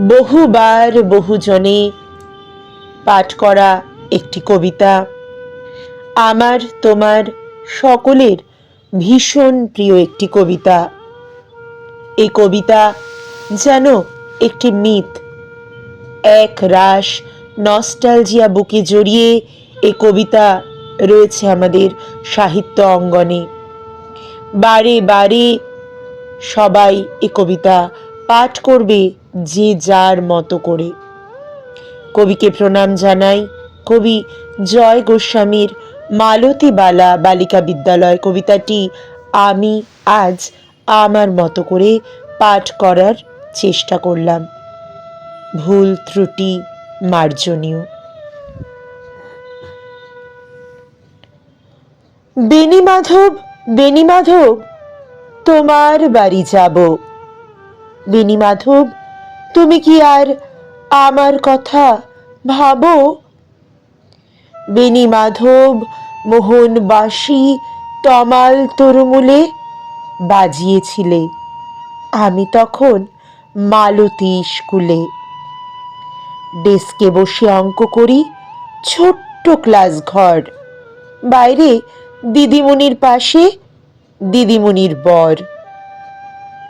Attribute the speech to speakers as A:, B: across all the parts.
A: বহুবার বহুজনে পাঠ করা একটি কবিতা। আমার, তোমার সকলের ভীষণ প্রিয় একটি কবিতা। এই কবিতা যেন একটি মিথ। এক রাস নস্টালজিয়া বুকে জড়িয়ে এই কবিতা রয়েছে আমাদের সাহিত্য অঙ্গনে। বারে বারে সবাই এ কবিতা পাঠ করবে যে যার মতো করে। কবিকে প্রণাম জানাই। কবি জয় গোস্বামীর মালতীবালা বালিকা বিদ্যালয় কবিতাটি আমি আজ আমার মতো করে পাঠ করার চেষ্টা করলাম। ভুল ত্রুটি মার্জনীয়। বেনি মাধব বেনি মাধব, তোমার বাড়ি যাব। বেনি মাধব তুমি কি আর আমার কথা ভাবো? বেনি মাধব মোহনবাসী তমাল তরুমূলে বাজিয়েছিলে আমি তখন মালতী স্কুলে। ডেস্কে বসে অঙ্ক করি, ছোট্ট ক্লাস ঘর বাইরে দিদিমণির পাশে দিদিমণির বর।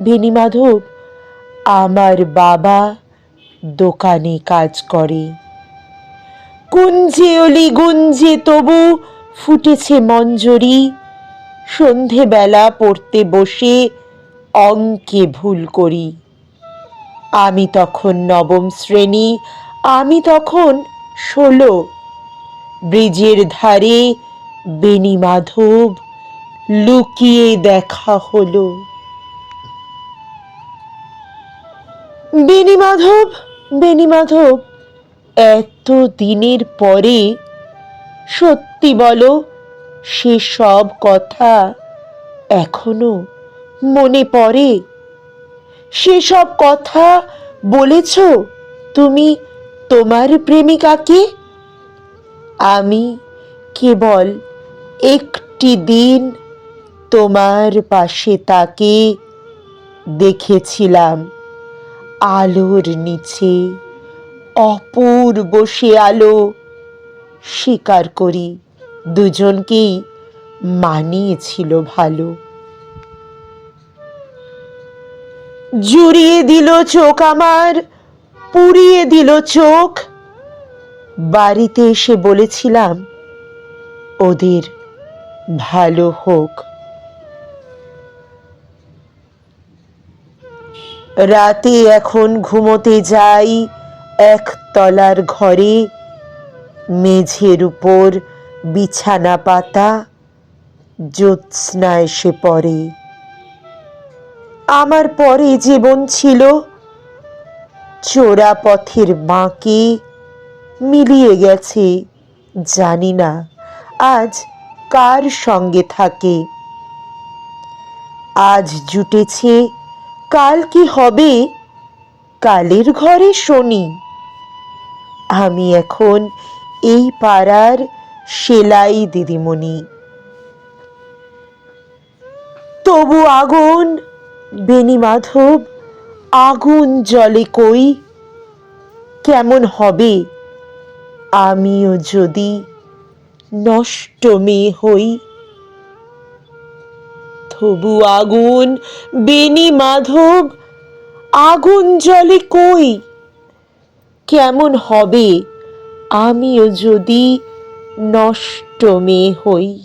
A: বেনিমাধব, আমার বাবা দোকানে কাজ করে। কুঞ্জে অলি গুঞ্জে তবু ফুটেছে মঞ্জরি। সন্ধেবেলা পড়তে বসে অঙ্কে ভুল করি। আমি তখন নবম শ্রেণি, আমি তখন ষোলো। ব্রিজের ধারে বেনি মাধব লুকিয়ে দেখা হলো। বেনি মাধব বেনি মাধব, এত দিনের পরে সত্যি বলো, সে সব কথা এখনও মনে পড়ে? সেসব কথা বলেছ তুমি তোমার প্রেমিকাকে? আমি কেবল একটি দিন তোমার পাশে তাকে দেখেছিলাম। আলোর নিচে অপূর্ব সে আলো। স্বীকার করি, দুজনকেই মানিয়েছিল ভালো। জুড়িয়ে দিল চোখ আমার, পুড়িয়ে দিল চোখ। বাড়িতে এসে বলেছিলাম, ওদের ভালো হোক। রাতে এখন ঘুমোতে যাই এক তলার ঘরে। মেঝের উপর বিছানা পাতা জ্যোৎস্না এসে পড়ে। আমার পরে জীবন ছিল চোরা পথের বাঁকে। মিলিয়ে গেছে, জানি না আজ কার সঙ্গে থাকে। আজ জুটেছে কাল কি হবে? কালের ঘরে শনি। আমি এখন এই পাড়ার সেলাই দিদিমণি। তবু আগুন, বেনি মাধব, আগুন জলে কই? কেমন হবে? আমিও যদি নষ্ট মেয়ে হই। তবু আগুন বেনি মাধব আগুন জলে কই? কেমন হবে? আমিও যদি নষ্ট মেয়ে হই।